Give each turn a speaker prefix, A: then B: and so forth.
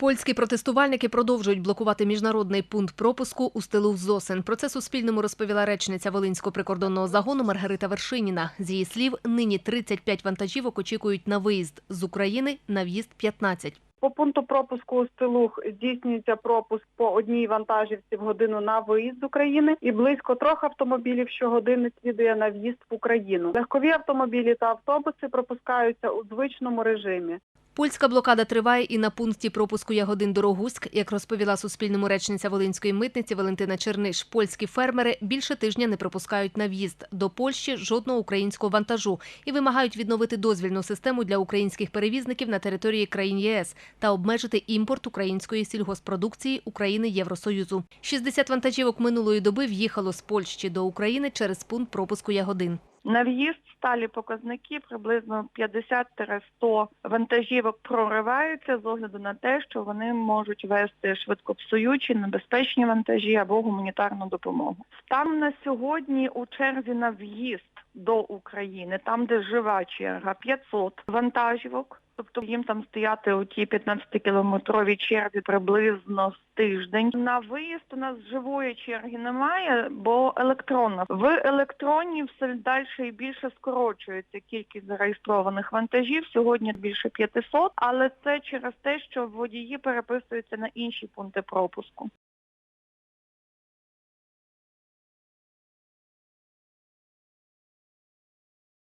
A: Польські протестувальники продовжують блокувати міжнародний пункт пропуску у стилу Зосен. Про це Суспільному розповіла речниця Волинського прикордонного загону Маргарита Вершиніна. З її слів, нині 35 вантажівок очікують на виїзд з України, на в'їзд 15.
B: По пункту пропуску у Стилух здійснюється пропуск по одній вантажівці в годину на виїзд з України і близько трьох автомобілів щогодини слідує на в'їзд в Україну. Легкові автомобілі та автобуси пропускаються у звичному режимі.
A: Польська блокада триває і на пункті пропуску Ягодин Дорогуськ. Як розповіла Суспільному речниця Волинської митниці Валентина Черниш, польські фермери більше тижня не пропускають на в'їзд до Польщі жодного українського вантажу і вимагають відновити дозвільну систему для українських перевізників на території країн ЄС та обмежити імпорт української сільгоспродукції України Євросоюзу. 60 вантажівок минулої доби в'їхало з Польщі до України через пункт пропуску Ягодин.
C: На в'їзд сталі показники приблизно 50-100 вантажівок прориваються з огляду на те, що вони можуть вести швидкопсуючі, небезпечні вантажі або гуманітарну допомогу. Там на сьогодні у черзі на в'їзд до України, там де жива черга, 500 вантажівок. Тобто їм там стояти у тій 15-кілометровій черзі приблизно з тиждень. На виїзд у нас живої черги немає, бо електронна. В електронній все далі і більше скорочується кількість зареєстрованих вантажів. Сьогодні більше 500, але це через те, що водії переписуються на інші пункти пропуску.